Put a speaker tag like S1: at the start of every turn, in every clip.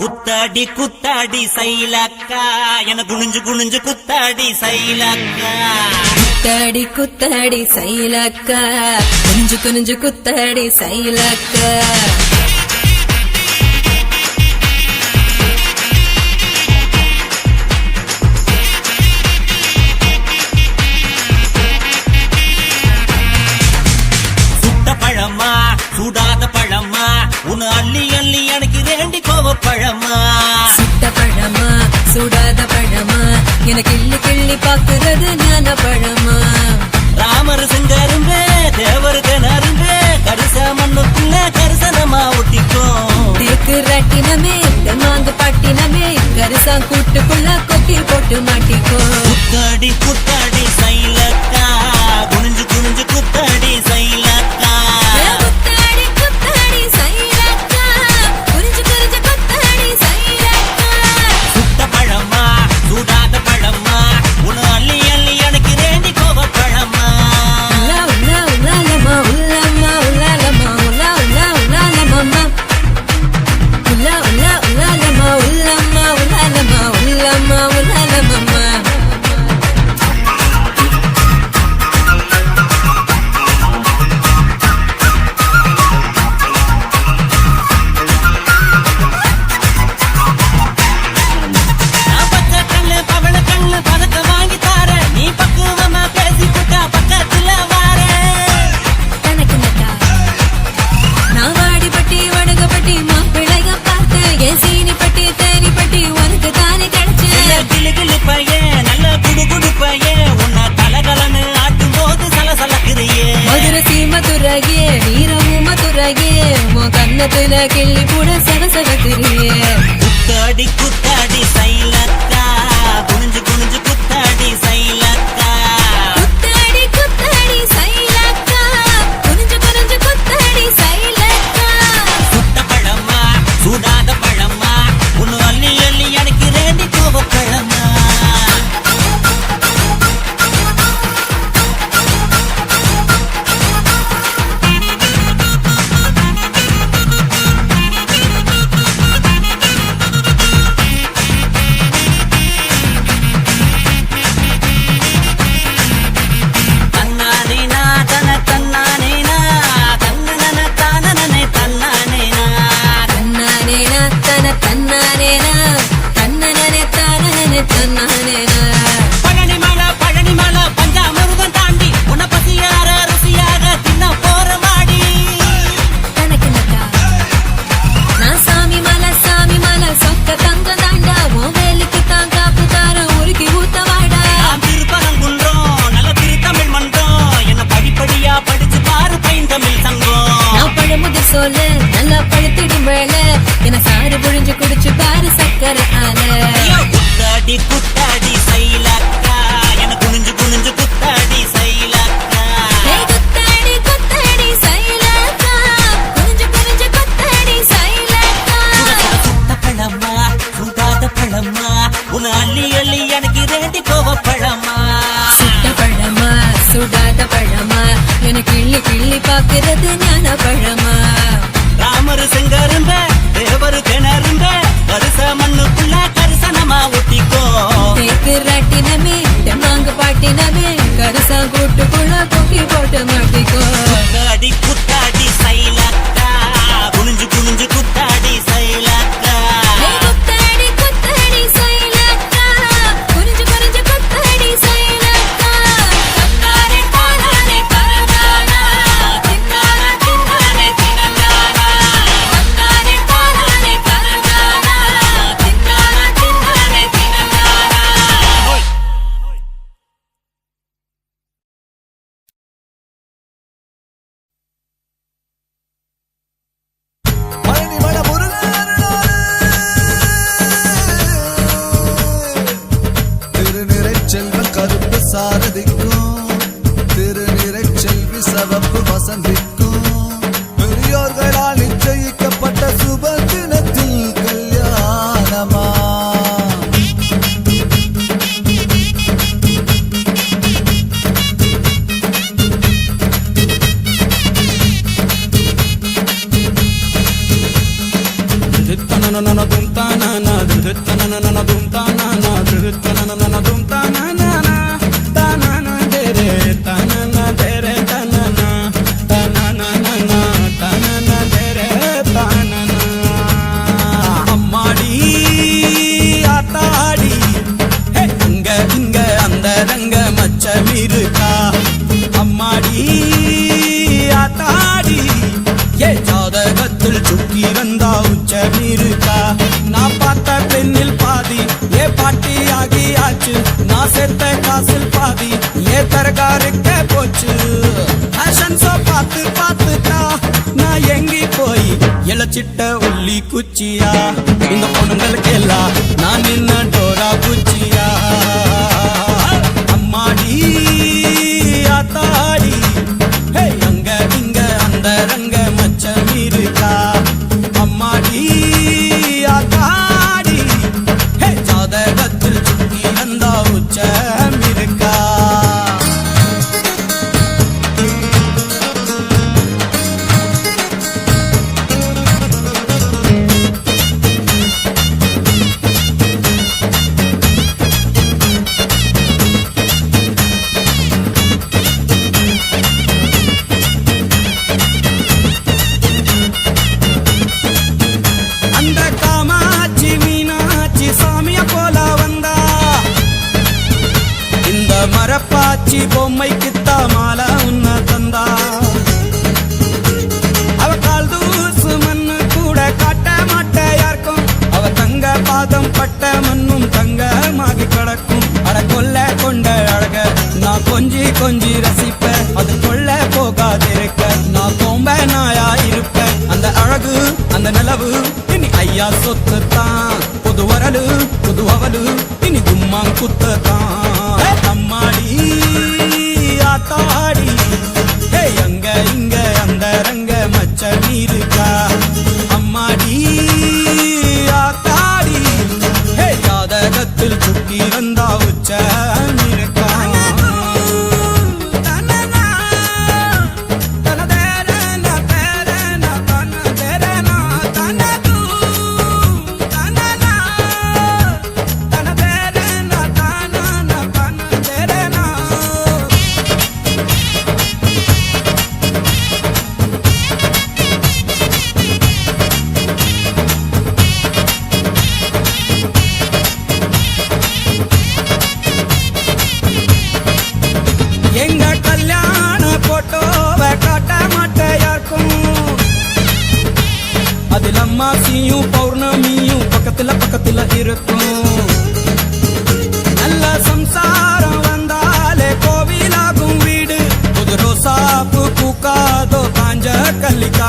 S1: குத்தாடி குத்தாடி சைலக்கா. என குனிஞ்சு குனிஞ்சு குத்தாடி சைலக்கா.
S2: குத்தாடி குத்தாடி சைலக்கா. குனிஞ்சு குனிஞ்சு குத்தாடி சைலக்கா. என கிள்ளி கிள்ளி பாக்குறது ஞான பழமா
S1: ராமர் செஞ்சருங்க தேவர் கணருங்க கடிசா மண்ணுக்குள்ள கரிசனமா ஒட்டிக்கும்.
S2: தேக்கு ரட்டினமே தெம்மாங்கு பட்டினமே கரிசா கூட்டுக்குள்ள கொக்கி போட்டு
S1: மாட்டிக்கும். புத்தாடி புத்தாடி துறையே உன்னை கலகலன்னு ஆட்டும் போது சலசலக்குதையே.
S2: மதுரை சீம துறையே வீரமூம துறையே உன் கண்ணத்துல கிள்ளி கூட சலசலக்குறியே
S1: குத்தாடி குத்தாடி
S2: பாக்குறது ஞான பழமா
S1: ராமர் செங்கரும்ப தேவர் கிணறும்ப வருச மண்ணுக்குள்ள கரிசனமா ஒட்டிக்கோ.
S2: தேக்கு ராட்டினமே மாங்கு பாட்டினமே கரிசா கூட்டுக்குள்ள கொக்கி போட்ட
S3: மாட்டேன் உலகத்தில் சுற்றி வந்தா உச்சம் இருக்கா? நான் பார்த்த பெண்ணில் பாதி ஏ பாட்டி ஆகி ஆச்சு. நான் சேர்த்த காசில் பாதி ஏ தரகாருக்க போச்சு. ஃபேஷன் ஷோ பார்த்து பார்த்துட்டா நான் எங்கி போய் இளச்சிட்ட உள்ளி குச்சியா? இந்த பொண்ணுங்களுக்கு எல்லாம் நான் நின்ன டோரா குச்சியா?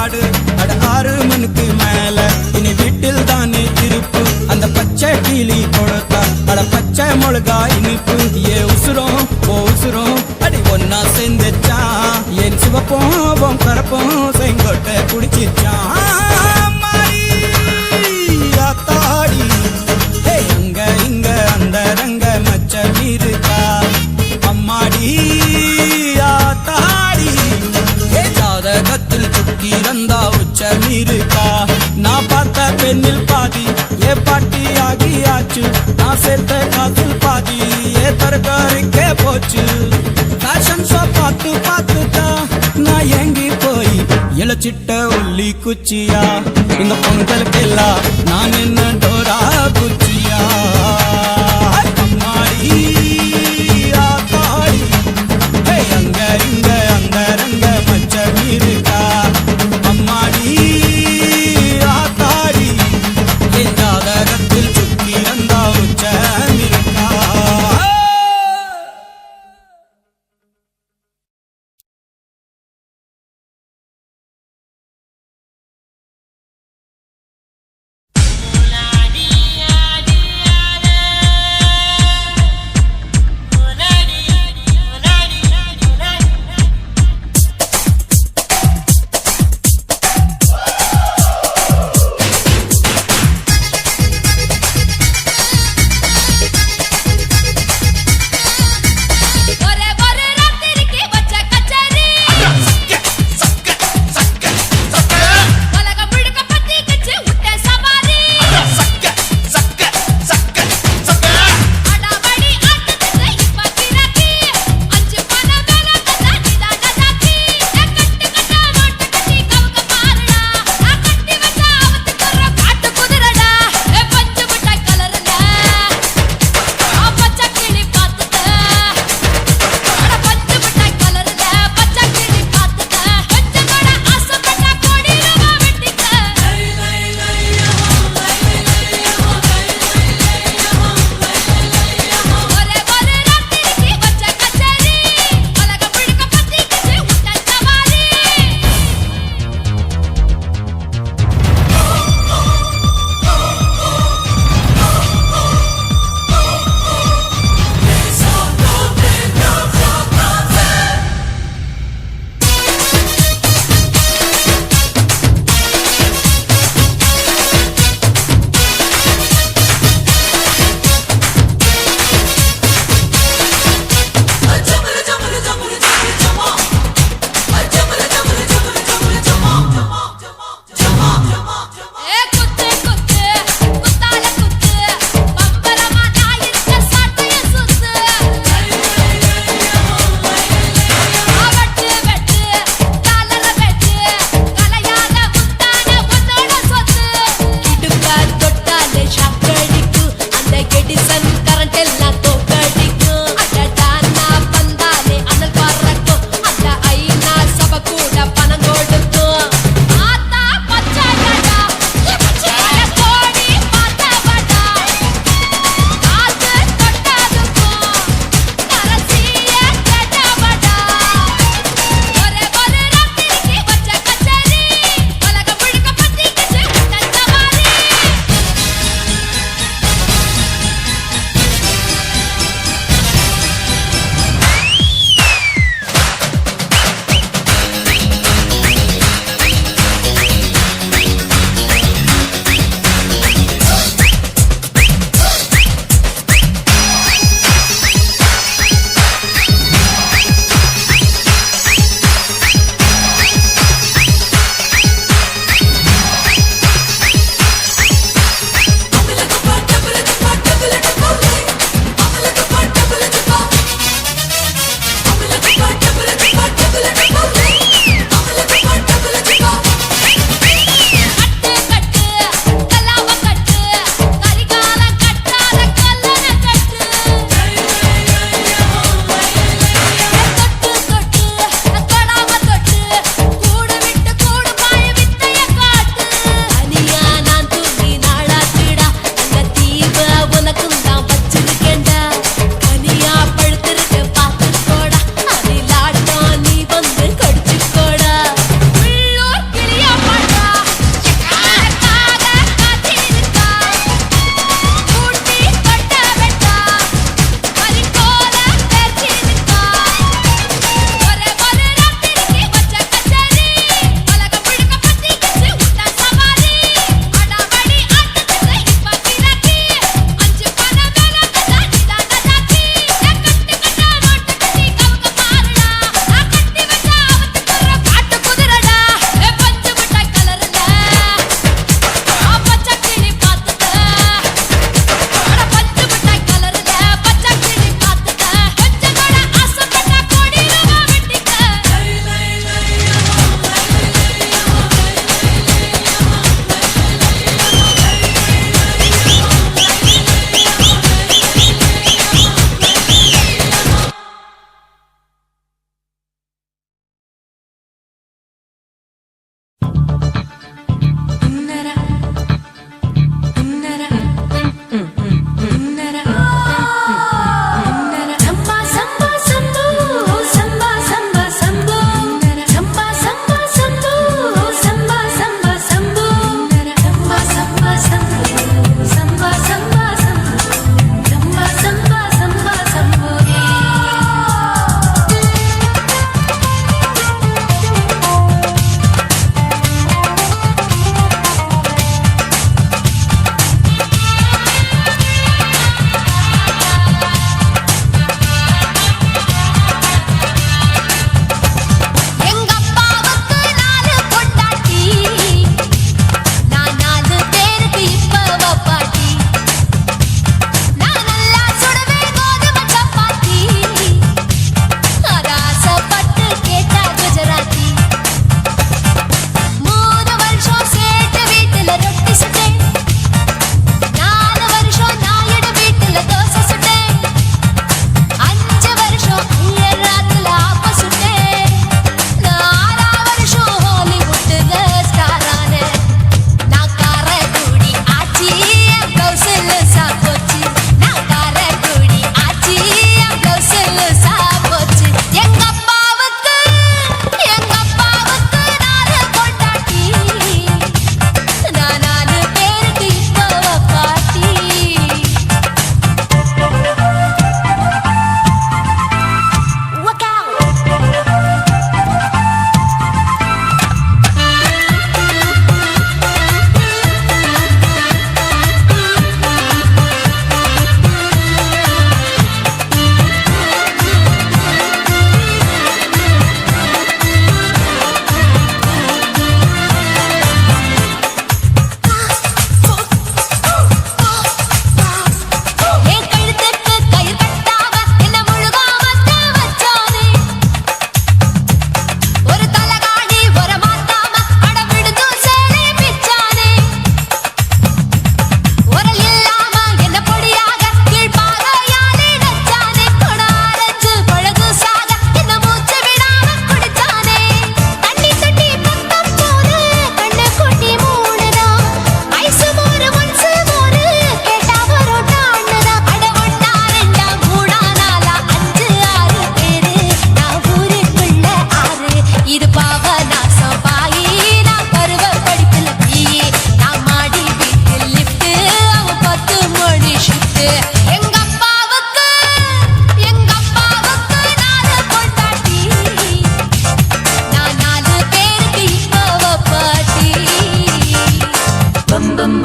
S3: விளையாடு அட ஆறு மணிக்கு மேல. இனி வீட்டில் தானே இருப்பு. அந்த பச்சை கிளி கொடுத்தா அட பச்சை மிளகா இனிப்பு. ஏ உசுரம் ஓ உசுரம். அடி ஒன்னா சேர்ந்துச்சான் என் சிவப்போம் கரப்போம் செங்கோட்டை குடிச்சிச்சான் தரக்காரிக்கே போச்சு. ஃபேஷன் ஷோ பார்த்து பார்த்து தான் நான் எங்கி போய் இளச்சிட்ட உள்ளி குச்சியா. இந்த பொங்கலுக்கெல்லாம் நான் என்ன டோரா குச்சியா?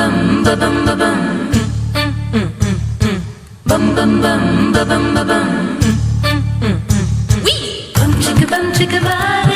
S4: bum chicka bum chicka bum.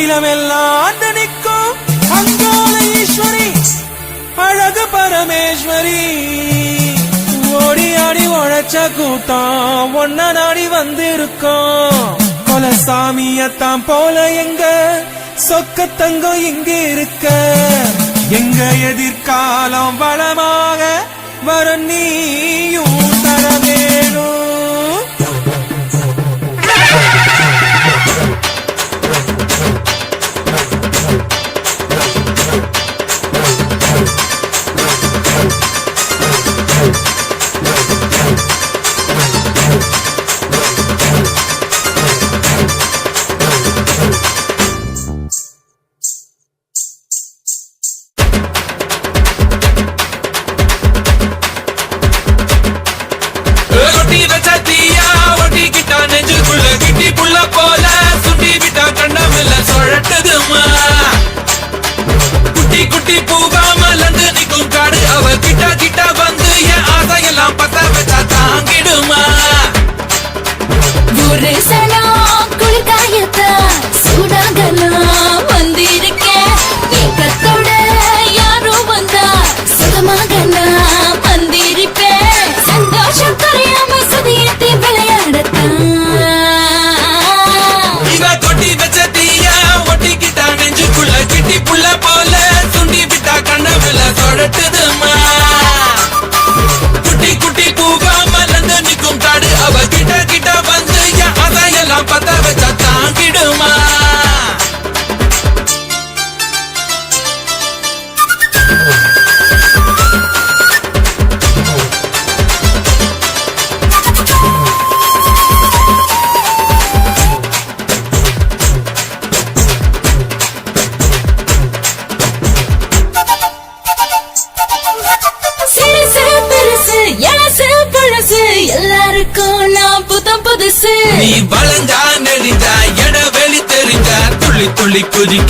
S5: அகிலமெல்லாம் நிற்கும். அங்கோல அழகு பரமேஸ்வரி. ஓடி ஆடி உழைச்ச கூட்டம் ஒன்ன நாடி வந்திருக்கோம். கொல சாமியத்தான் போல எங்க சொக்க தங்கம் இங்க இருக்க. எங்க எதிர்காலம் வளமாக வர நீயும்
S6: தரவே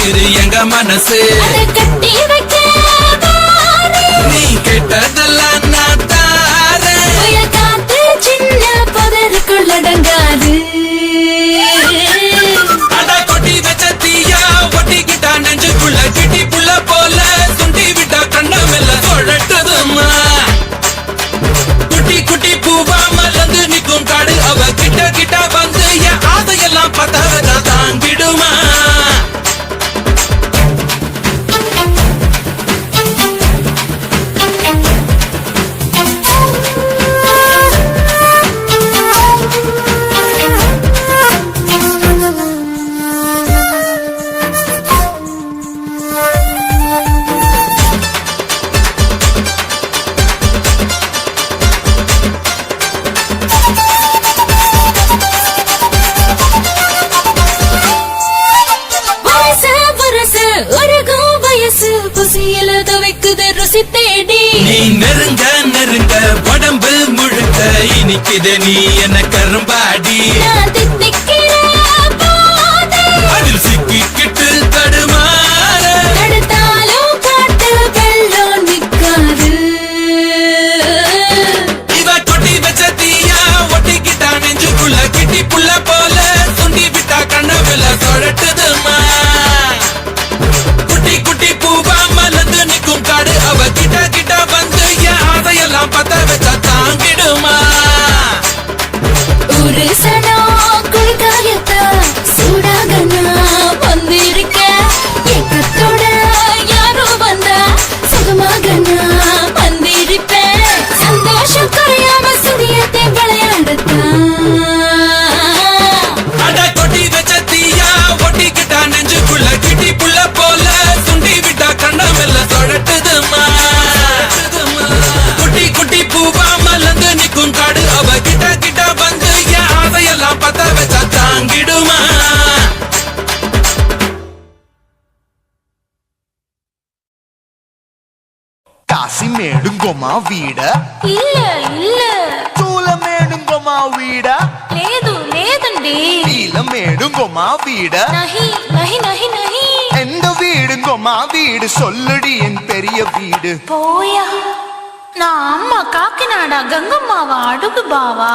S6: மாதிரி எங்க மனசு? நீ கேட்டதெல்லாம் நான் தாரேன்.
S7: சின்ன பதருக்குள்ளடங்காது
S4: நிக்குத
S6: நீ என்ன கரும்பாடி? oh లేదమ్మా వీడ ఇల్ల ఇల్ల చూలమేడుంగో
S8: మా వీడ
S4: లేదు లేదండి
S8: నీలమేడుంగో మా వీడ
S4: నహి నహి నహి నహి
S8: ఎంద వీడుంగో మా వీడు సొల్లుడి என் பெரிய வீடு పోయా నా అమ్మ కాకినాడ గంగమ్మ అడుగు బావా